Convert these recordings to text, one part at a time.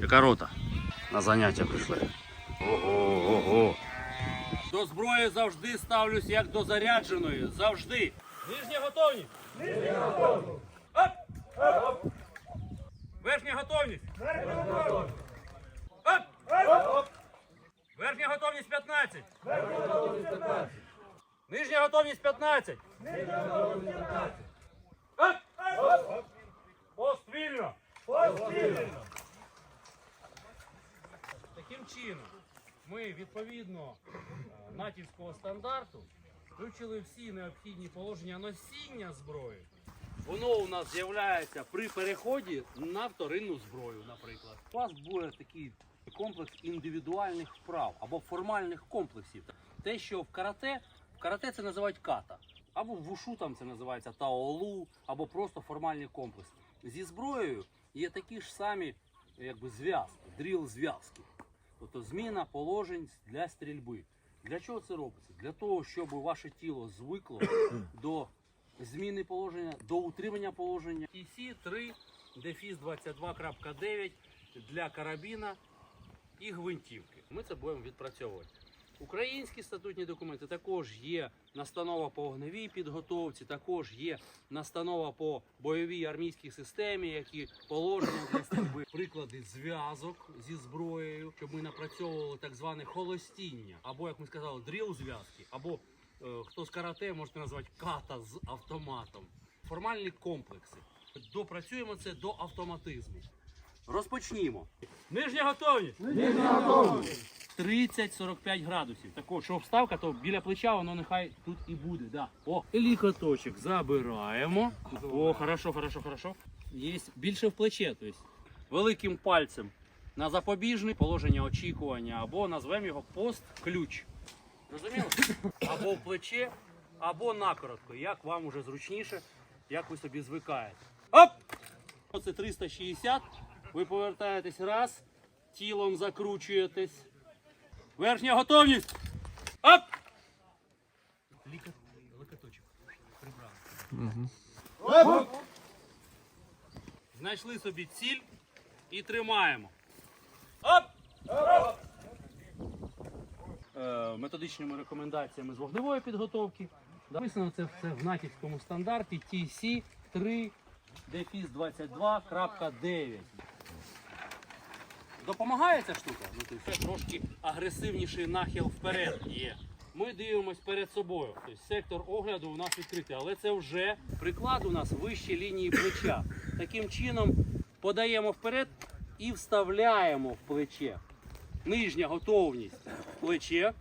Яка рота? На заняття прийшли. Ого, ого. До зброї завжди ставлюсь як до зарядженої. Завжди. Нижня готовність. Нижня готовність. Оп! Оп! Верхня готовність. Верхня готовність. Оп! Оп! Верхня готовність 15. Верхня готовність 15. Нижня готовність 15. Нижня готовність 15. Оп! Оп! Повільно. Повільно. Таким чином, ми відповідно е, натівського стандарту вивчили всі необхідні положення носіння зброї. Воно у нас з'являється при переході на вторинну зброю, наприклад. У вас буде такий комплекс індивідуальних вправ або формальних комплексів. Те, що в карате, в карате це називають ката. Або в вушу там це називається таолу, або просто формальний комплекс. Зі зброєю є такі ж самі якби, зв'язки, дріл зв'язки. Тобто зміна положень для стрільби. Для чого це робиться? Для того, щоб ваше тіло звикло до зміни положення, до утримання положення. TC 3 дефіс 22.9 для карабіна і гвинтівки. Ми це будемо відпрацьовувати. Українські статутні документи також є настанова по вогневій підготовці, також є настанова по бойовій армійській системі, які положення для стрільби, приклади зв'язок зі зброєю, щоб ми напрацьовували так зване холостіння, або як ми сказали, дріл зв'язки, або е, хто з карате можете назвати ката з автоматом. Формальні комплекси. Допрацюємо це до автоматизму. Розпочнімо. Нижня готовність. 30-45 градусів. Такого, що вставка, то біля плеча воно нехай тут і буде. Да. О, лікоточок забираємо. О, хорошо, хорошо, хорошо. Є більше в плече. Тобто великим пальцем на запобіжне положення очікування, або назвемо його пост-ключ. Розуміло? Або в плече, або накоротко. Як вам уже зручніше, як ви собі звикаєте. Оп! Оце 360. Ви повертаєтесь раз, тілом закручуєтесь. Верхня готовність. Оп! Ліка... Ликоточок. Прибрали. Знайшли собі ціль і тримаємо. Оп! Е, методичними рекомендаціями з вогневої підготовки. Написано це все в натівському стандарті TC 3 дефіс 22.9. Допомагає ця штука? Ну, тобто це трошки агресивніший нахил вперед є. Ми дивимось перед собою. Тобто сектор огляду у нас відкритий, але це вже приклад у нас вище лінії плеча. Таким чином подаємо вперед і вставляємо в плече. Нижня готовність плече.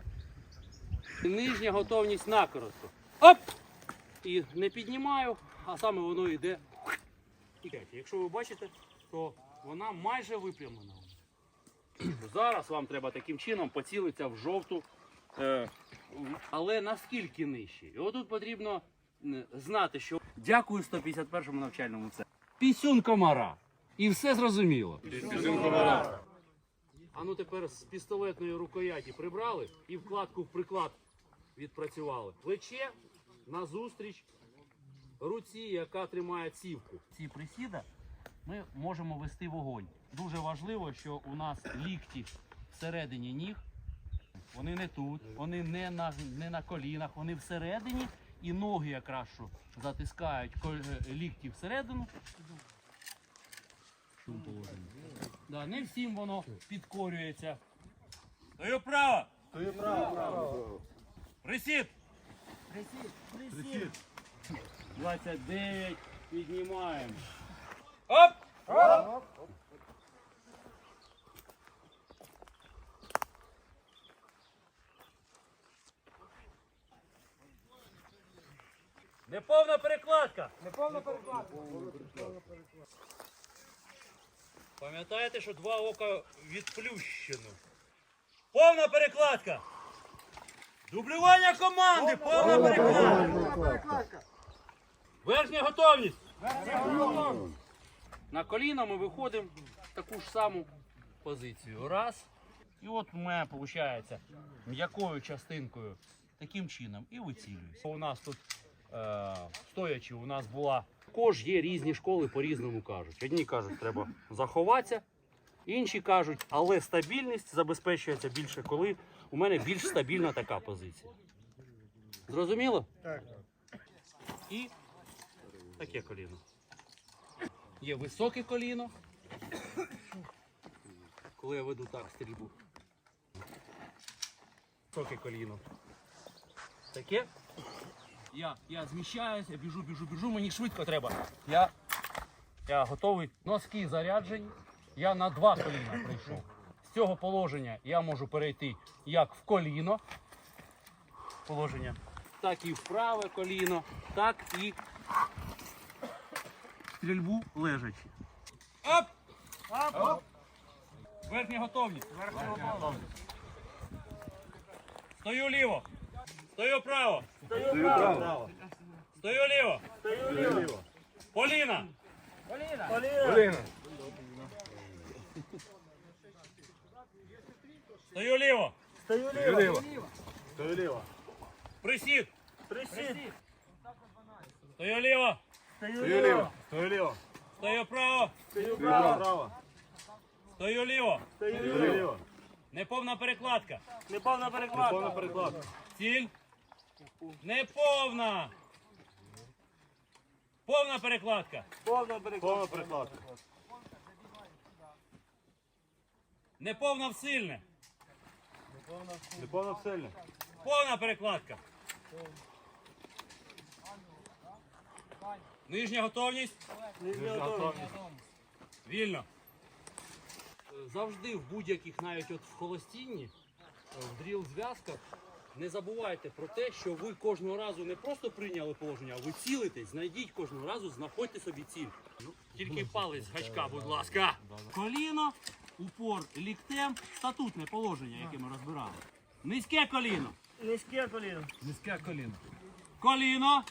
Нижня готовність накоротко. Оп! І не піднімаю, а саме воно йде. Якщо ви бачите, то вона майже випрямлена. Зараз вам треба таким чином поцілитися в жовту, е, але наскільки нижче. І отут потрібно знати, що дякую 151-му навчальному центру. Пісюн комара. І все зрозуміло. Пісюн комара. А ну тепер з пістолетної рукояті прибрали і вкладку в приклад відпрацювали. Плече назустріч руці, яка тримає цівку. Ці присіда ми можемо вести вогонь. Дуже важливо, що у нас лікті всередині ніг. Вони не тут, вони не на, не на колінах, вони всередині. І ноги якраз що затискають коль- е, лікті всередину. Да, не всім воно підкорюється. Стою право! Стою право! Присід! Присід! Присід! 29, піднімаємо. Оп! Неповна перекладка. Неповна перекладка. Пам'ятаєте, що два ока відплющено. Повна перекладка. Дублювання команди. Повна перекладка. Неповна перекладка. Верхня готовність. На коліна ми виходимо в таку ж саму позицію. Раз. І от у мене виходить м'якою частинкою таким чином і вицілююся. У нас тут е, стоячи, у нас була також є різні школи, по-різному кажуть. Одні кажуть, треба заховатися, Інші кажуть, але стабільність забезпечується більше, коли у мене більш стабільна така позиція. Зрозуміло? Так. І таке коліно. Є високе коліно. Коли я веду так стрільбу. Високе коліно. Таке. Я, я зміщаюся, біжу, біжу, біжу, мені швидко треба. Я, я готовий. Носки заряджені. Я на два коліна прийшов. З цього положення я можу перейти як в коліно. Положення так і в праве коліно, так і стрільбу лежачи. Оп! Оп! Верхня готовність. Верхня готовність. Стою ліво. Стою право. Стою право. Стою ліво. Стою ліво. Поліна. Поліна. Стою ліво. Стою ліво. Стою ліво. Присід. Присід. Стою ліво. Стою ліво. Стою ліво. Стою право. Стою право. Стою ліво. Стою ліво. Неповна перекладка. Неповна перекладка. Неповна перекладка. Ціль. Неповна. Повна перекладка. Повна перекладка. Повна перекладка. Неповна в сильне. Неповна сильна. Повна перекладка. Нижня готовність. Нижня готовність. Вільно. Завжди в будь-яких, навіть от в холостінні, в дріл зв'язках, не забувайте про те, що ви кожного разу не просто прийняли положення, а ви цілитесь, знайдіть кожного разу, знаходьте собі ціль. Ну, тільки палець гачка, будь ласка. Коліно, упор ліктем, статутне положення, яке ми розбирали. Низьке коліно. Низьке коліно. Низьке коліно. Коліно.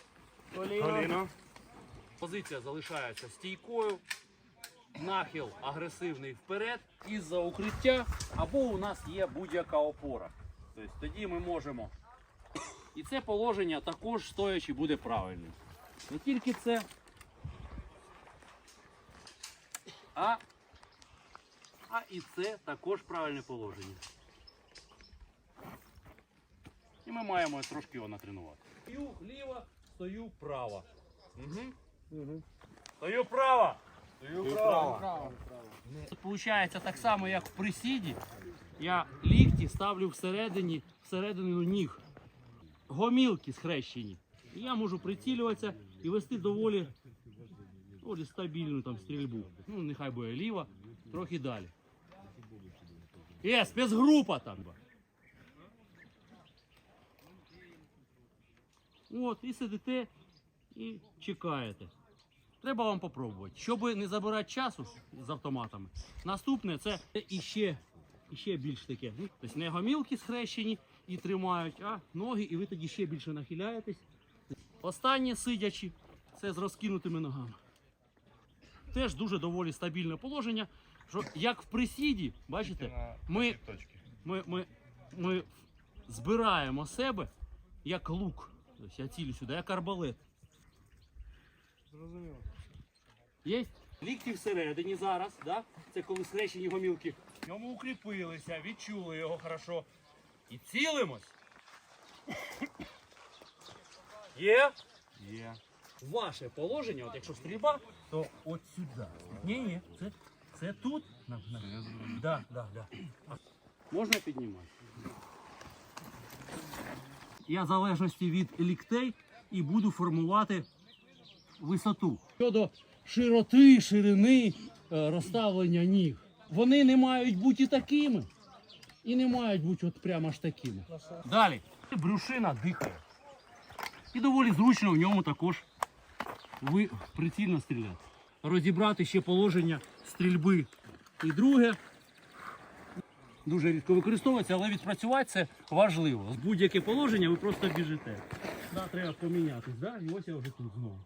Коліно. Позиція залишається стійкою. Нахил агресивний вперед із-за укриття, або у нас є будь-яка опора. Тобто тоді ми можемо. І це положення також стоячи буде правильним. Не тільки це, а, а і це також правильне положення. І ми маємо трошки його натренувати. Стою ліво, стою право. Угу. Стою право. Стою право. Виходить так само, як в присіді. Я лікті ставлю всередині, всередину ніг. Гомілки схрещені. І я можу прицілюватися і вести доволі, доволі стабільну там стрільбу. Ну, нехай буде ліва, трохи далі. Є, спецгрупа там. От, і сидите і чекаєте. Треба вам попробувати. Щоб не забирати часу з автоматами. Наступне це іще, іще більш таке. Ну, тобто не гомілки схрещені і тримають, а ноги, і ви тоді ще більше нахиляєтесь. Останнє сидячи, це з розкинутими ногами. Теж дуже доволі стабільне положення. Що як в присіді, бачите, ми, ми, ми, ми збираємо себе як лук. Тобто я цілю сюди, як арбалет. Зрозуміло. Є лікті всередині зараз, да? це коли схрещені гомілки. В ньому укріпилися, відчули його хорошо. І цілимось. Є? Є. Ваше положення, от якщо стрільба, то от сюди. Ні, ні, це, це тут. На, на. Да, да, да. Можна піднімати? Я в залежності від ліктей і буду формувати висоту. Щодо широти, ширини е, розставлення ніг, вони не мають бути такими. І не мають бути от прямо аж такими. Далі. Брюшина дихає. І доволі зручно в ньому також ви прицільно стріляти. Розібрати ще положення стрільби. І друге. Дуже рідко використовується, але відпрацювати це важливо. З будь-яке положення ви просто біжите. Да, треба помінятись, да? і ось я вже тут знову.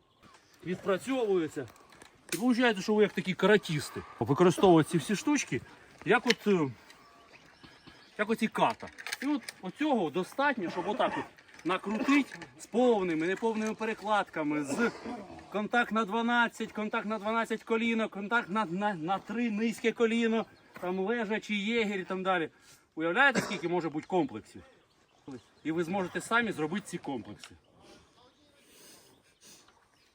Відпрацьовується. І виходить, що ви як такі каратісти. Використовують ці всі штучки, як от, е, як оці ката. І от оцього достатньо, щоб отак от накрутити з повними, неповними перекладками, з контакт на 12, контакт на 12 коліно, контакт на, на, на 3 низьке коліно. там лежачі єгері і там далі. Уявляєте, скільки може бути комплексів? І ви зможете самі зробити ці комплекси.